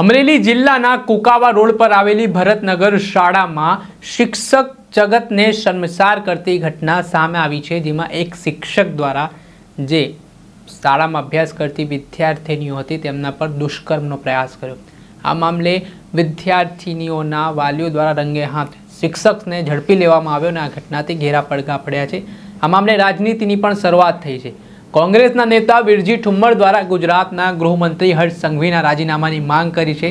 અમરેલી જિલ્લાના કુકાવા રોડ પર આવેલી ભરતનગર શાળામાં શિક્ષક જગતને શર્મસાર કરતી ઘટના સામે આવી છે, જેમાં એક શિક્ષક દ્વારા જે શાળામાં અભ્યાસ કરતી વિદ્યાર્થિનીઓ હતી, તેમના પર દુષ્કર્મનો પ્રયાસ કર્યો. આ મામલે વિદ્યાર્થિનીઓના વાલીઓ દ્વારા રંગે હાથ શિક્ષકને ઝડપી લેવામાં આવ્યો અને આ ઘટનાથી ઘેરા પડઘા પડ્યા છે. આ મામલે રાજનીતિની પણ શરૂઆત થઈ છે. કોંગ્રેસના નેતા વિરજી ઠુમ્મર દ્વારા ગુજરાતના ગૃહમંત્રી હર્ષ સંઘવીના રાજીનામાની માંગ કરી છે.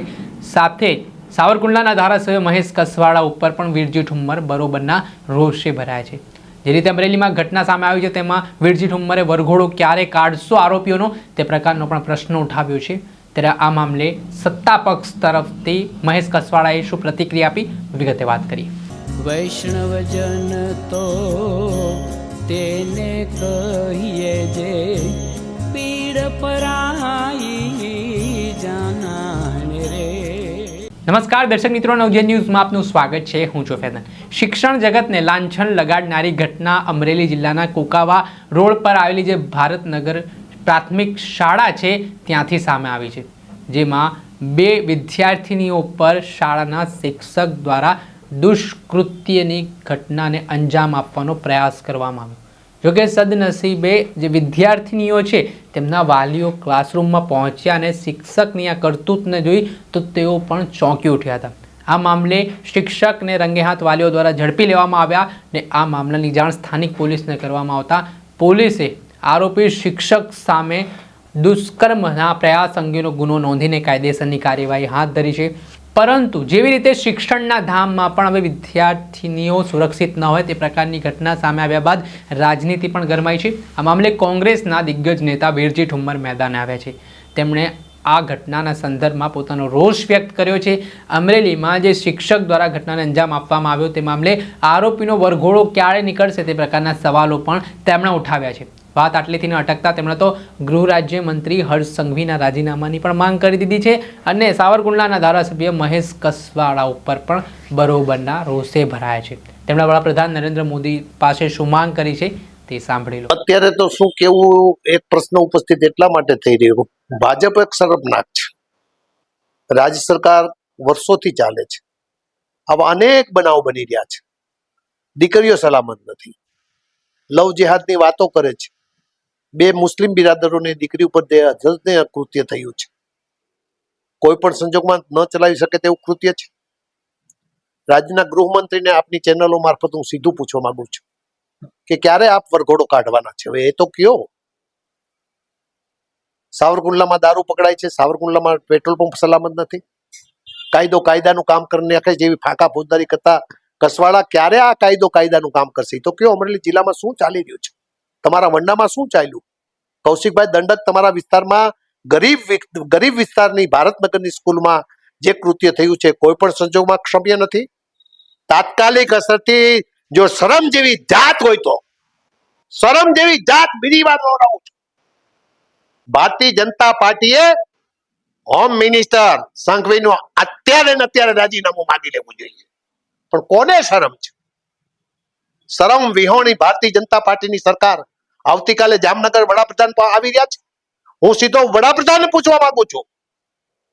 સાથે સાવરકુંડલાના ધારાસભ્ય મહેશ કસવાડા ઉપર પણ વિરજી ઠુમ્મર બરોબરના રોષે ભરાયા છે. જે રીતે અમરેલીમાં ઘટના સામે આવી છે, તેમાં વિરજી ઠુમ્મરે વરઘોડો ક્યારે કાઢશો આરોપીઓનો તે પ્રકારનો પણ પ્રશ્ન ઉઠાવ્યો છે. ત્યારે આ મામલે સત્તા પક્ષ તરફથી મહેશ કસવાડાએ શું પ્રતિક્રિયા આપી, વિગતે વાત કરી વૈષ્ણવજન તો તેને કહીએ જે પીડ પરાઈ જાનાને રે. નમસ્કાર, દર્શક મિત્રો નવજન ન્યૂઝમાં આપનું સ્વાગત છે. હું છું ફેદન. શિક્ષણ જગતને લાંછન લગાડનારી ઘટના અમરેલી જિલ્લાના કુકાવા રોડ પર આવેલી જે ભારતનગર પ્રાથમિક શાળા છે, ત્યાંથી સામે આવી છે. જેમાં બે વિદ્યાર્થીનીઓ પર શાળાના શિક્ષક દ્વારા દુષ્કૃત્યની ઘટનાને અંજામ આપવાનો પ્રયાસ કરવામાં આવ્યો. જોકે સદનસીબે જે વિદ્યાર્થિનીઓ છે, તેમના વાલીઓ ક્લાસરૂમમાં પહોંચ્યા અને શિક્ષકની આ કરતૂતને જોઈ તો તેઓ પણ ચોંકી ઉઠ્યા હતા. આ મામલે શિક્ષકને રંગેહાથ વાલીઓ દ્વારા ઝડપી લેવામાં આવ્યા ને આ મામલાની જાણ સ્થાનિક પોલીસને કરવામાં આવતા પોલીસે આરોપી શિક્ષક સામે દુષ્કર્મના પ્રયાસ અંગેનો ગુનો નોંધીને કાયદેસરની કાર્યવાહી હાથ ધરી છે. પરંતુ જેવી રીતે શિક્ષણના ધામમાં પણ હવે વિદ્યાર્થીનીઓ સુરક્ષિત ન હોય તે પ્રકારની ઘટના સામે આવ્યા બાદ રાજનીતિ પણ ગરમાઈ છે. આ મામલે કોંગ્રેસના દિગ્ગજ નેતા વીરજી ઠુમ્મર મેદાને આવ્યા છે. તેમણે આ ઘટનાના સંદર્ભમાં પોતાનો રોષ વ્યક્ત કર્યો છે. અમરેલીમાં જે શિક્ષક દ્વારા ઘટનાને અંજામ આપવામાં આવ્યો તે મામલે આરોપીનો વરઘોડો ક્યારે નીકળશે તે પ્રકારના સવાલો પણ તેમણે ઉઠાવ્યા છે. વાત આટલેથી ન અટકતા તેમણે તો ગૃહ રાજ્ય મંત્રી હર્ષ સંઘવીના રાજીનામાની પણ માંગ કરી દીધી છે અને સાવરકુંડલાના ધારાસભ્ય મહેશ કસવાળા ઉપર પણ બરોબરના રોષે ભરાયા છે. તેમણે વડાપ્રધાન નરેન્દ્ર મોદી પાસે શું માંગ કરી છે તે સાંભળી લો. અત્યારે તો શું કેવું એક પ્રશ્ન ઉપસ્થિત એટલા માટે થઈ રહ્યો ભાજપ એક શરમનાક છે. રાજ્ય સરકાર વર્ષોથી ચાલે છે. આવા અનેક બનાવ બની રહ્યા છે. દીકરીઓ સલામત નથી. લવ જેહાદની વાતો કરે છે. બે મુસ્લિમ બિરાદરોની દીકરી ઉપર જે અજન્ય કૃત્ય થયું છે. કોઈ પણ સંજોગમાં ન ચલાવી શકે તેવું કૃત્ય છે. રાજ્યના ગૃહમંત્રીને આપની ચેનલો મારફત હું સીધું પૂછવા માંગુ છું કે ક્યારે આપ વરઘોડો કાઢવાના છે? હવે એ તો કયો? સાવરકુંડલામાં દારૂ પકડાય છે, સાવરકુંડલામાં પેટ્રોલ પંપ સલામત નથી. કાયદો કાયદાનું કામ કરી નાખે જેવી ફાંકા ફોજદારી કરતા કસવાડા ક્યારે આ કાયદો કાયદાનું કામ કરશે? તો કયો? અમરેલી જિલ્લામાં શું ચાલી રહ્યું છે? તમારા વંડામાં શું ચાલ્યું? કૌશિકભાઈ દંડક તમારા વિસ્તારમાં ગરીબ ગરીબ વિસ્તારની ભારતનગરની સ્કૂલમાં જે કૃત્ય થયું છે, કોઈ પણ સંજોગમાં ક્ષમ્ય નથી? તાત્કાલિક અસરથી જો શરમ જેવી જાત હોય તો, શરમ જેવી જાત બીજી વાર દોહરાવું છું. ભારતીય જનતા પાર્ટીએ હોમ મિનિસ્ટર સંઘવીનું અત્યારે ને અત્યારે રાજીનામું માગી લેવું જોઈએ. પણ કોને શરમ છે? શરમ વિહોણી ભારતીય જનતા પાર્ટીની સરકાર આવતીકાલે જામનગર વડાપ્રધાન આવી રહ્યા છે. હું સીધો વડાપ્રધાનને પૂછવા માંગુ છું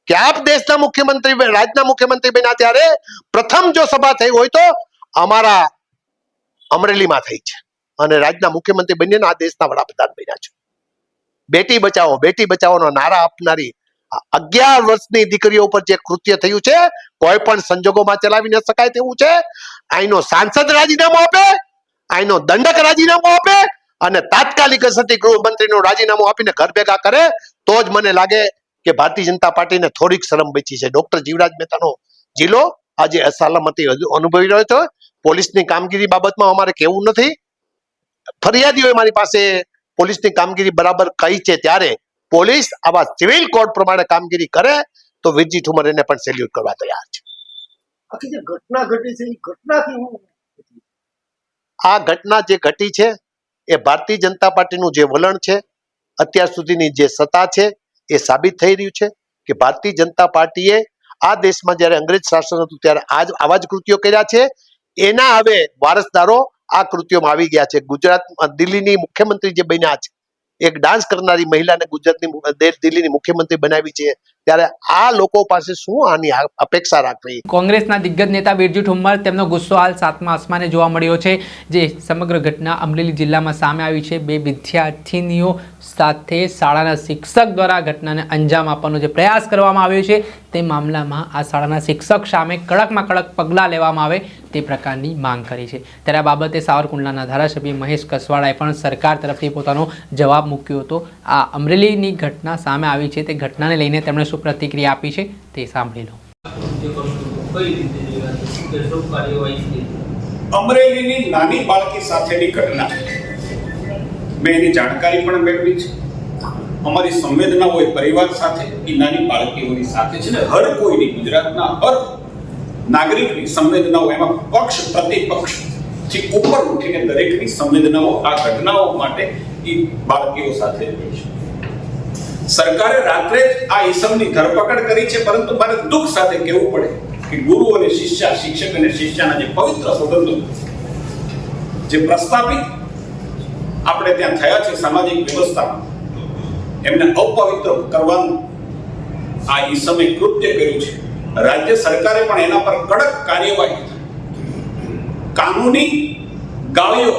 કે આપ દેશના મુખ્યમંત્રી રાજ્યના મુખ્યમંત્રી બન્યા ત્યારે પ્રથમ જો સભા થઈ હોય તો અમારા અમરેલીમાં થઈ છે અને રાજ્યના મુખ્યમંત્રી બનીને આ દેશના વડાપ્રધાન બન્યા છે. બેટી બચાવો, બેટી બચાવોનો નારા આપનારી અગિયાર વર્ષની દીકરીઓ ઉપર જે કૃત્ય થયું છે, કોઈ પણ સંજોગોમાં ચલાવી ન શકાય તેવું છે. અહીંનો સાંસદ રાજીનામું આપે અહીંનો દંડક રાજીનામું આપે અને તાત્કાલિક અસરથી ગૃહમંત્રીનું રાજીનામું આપીને ઘર ભેગા કરે તો જ મને લાગે કે ભારતીય જનતા પાર્ટીને થોડીક શરમ બચી છે. ડોક્ટર જીવરાજ મહેતાનો જિલ્લો આજે અસલામતી અનુભવી રહ્યો છે. પોલીસની કામગીરી બાબતમાં અમારે કેવું નથી. ફરિયાદીઓએ મારી પાસે પોલીસની કામગીરી બરાબર કહી છે ત્યારે પોલીસ આવા સિવિલ કોડ પ્રમાણે કામગીરી કરે તો વીરજી ઠુમર એને પણ સેલ્યુટ કરવા તૈયાર છે. ઘટના ઘટી છે ઘટનાથી આ ઘટના જે ઘટી છે એ ભારતીય જનતા પાર્ટીનું જે વલણ છે, અત્યાર સુધીની જે સત્તા છે, એ સાબિત થઈ રહ્યું છે કે ભારતીય જનતા પાર્ટીએ આ દેશમાં જ્યારે અંગ્રેજ શાસન હતું ત્યારે આજ આવા જ કૃત્યો કર્યા છે. એના હવે વારસદારો આ કૃત્યોમાં આવી ગયા છે. ગુજરાત દિલ્હીની મુખ્યમંત્રી જે બન્યા છે, એક ડાન્સ કરનારી મહિલાને ગુજરાતની દિલ્હીની મુખ્યમંત્રી બનાવી છે. ત્યારે આ લોકો પાસે શું આની અપેક્ષા રાખવી? કોંગ્રેસના દિગ્ગજ નેતા બિરજુ ઠુમ્મર, તેમનો ગુસ્સો હાલ સાતમા આસમાને જોવા મળ્યો છે, જે સમગ્ર ઘટના અમરેલી જિલ્લામાં સામે આવી છે. બે વિદ્યાર્થીનીઓ સાથે શાળાના શિક્ષક દ્વારા ઘટનાને અંજામ આપવાનો જે પ્રયાસ કરવામાં આવ્યો છે, તે મામલામાં આ શાળાના શિક્ષક સામે કડકમાં કડક પગલાં લેવામાં આવે તે પ્રકારની માંગ કરી છે. ત્યારે આ બાબતે સાવરકુંડલાના ધારાસભ્ય મહેશ કસવાળાએ પણ સરકાર તરફથી પોતાનો જવાબ મૂક્યો હતો. આ અમરેલીની ઘટના સામે આવી છે. તે ઘટનાને લઈને તેમણે શું પ્રતિક્રિયા આપી છે તે સાંભળી લો. શું શું અમરેલીની નાની બાળકી સાથેની ઘટના. મેં એની જાણકારી પણ મેળવી છે. અમારી સંવેદના હોય પરિવાર સાથે એ નાની બાળકીઓની સાથે છે ને હર કોઈની ગુજરાતના હર નાગરિકની સંવેદનાઓ એમાં પક્ષ પ્રતિપક્ષથી ઉપર ઉઠીને દરેકની સંવેદનાઓ આ ઘટનાઓ માટે એ બાળકીઓ સાથે રહી છે. સરકારે રાત્રે જ આ ઈસમની ધરપકડ કરી છે, પરંતુ મારે દુઃખ સાથે કહેવું પડે કે ગુરુ અને શિષ્ય, શિક્ષક અને શિષ્યના જે પવિત્ર સંબંધો જે પ્રસ્થાપિત આપણે ત્યાં થયા છે સામાજિક વ્યવસ્થામાં, એમને અપવિત્ર કરવાનું આ ઈસમે કૃત્ય કર્યું છે. રાજ્ય સરકારે પણ એના પર કડક કાર્યવાહી કાનૂની ગાળીઓ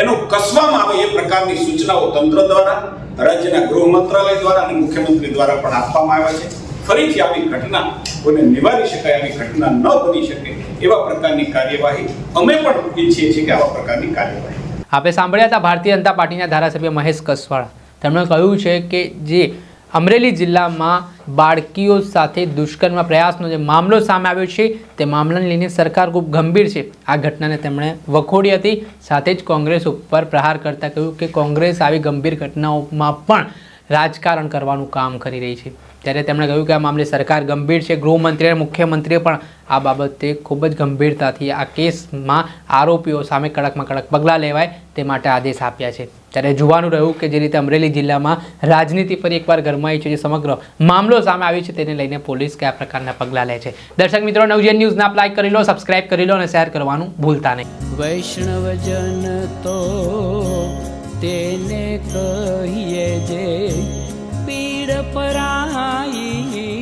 એનો કસવામાં આવે એ પ્રકારની સૂચનાઓ તંત્ર દ્વારા રાજ્યના ગૃહ મંત્રાલય દ્વારા અને મુખ્યમંત્રી દ્વારા પણ આપવામાં આવ્યા છે. ફરીથી આવી ઘટના, કોઈને નિવારી શકાય, આવી ઘટના ન બની શકે એવા પ્રકારની કાર્યવાહી અમે પણ ઈચ્છીએ છીએ કે આવા પ્રકારની કાર્યવાહી. આપણે સાંભળ્યા હતા ભારતીય જનતા પાર્ટીના ધારાસભ્ય મહેશ કસવાળા. તેમણે કહ્યું છે કે જે અમરેલી જિલ્લામાં બાળકીઓ સાથે દુષ્કર્મ પ્રયાસનો જે મામલો સામે આવ્યો છે, તે મામલાને લઈને સરકાર ખૂબ ગંભીર છે. આ ઘટનાને તેમણે વખોડી હતી. સાથે જ કોંગ્રેસ ઉપર પ્રહાર કરતા કહ્યું કે કોંગ્રેસ આવી ગંભીર ઘટનાઓમાં પણ રાજકારણ કરવાનું કામ કરી રહી છે. ત્યારે તેમણે કહ્યું કે આ મામલે સરકાર ગંભીર છે. ગૃહમંત્રી અને મુખ્યમંત્રીએ પણ આ બાબતે ખૂબ જ ગંભીરતાથી આ કેસમાં આરોપીઓ સામે કડકમાં કડક પગલાં લેવાય તે માટે આદેશ આપ્યા છે. ત્યારે જોવાનું રહ્યું કે જે રીતે અમરેલી જિલ્લામાં રાજનીતિ ફરી એકવાર ગરમાઈ છે, જે સમગ્ર મામલો સામે આવી છે, તેને લઈને પોલીસ કયા પ્રકારના પગલાં લે છે. દર્શક મિત્રો, નવજીવન ન્યૂઝને આપ લાઈક કરી લો સબસ્ક્રાઇબ કરી લો અને શેર કરવાનું ભૂલતા નહીં. વૈષ્ણવજન તો તેને કહીએ જે પીડ પરાઈ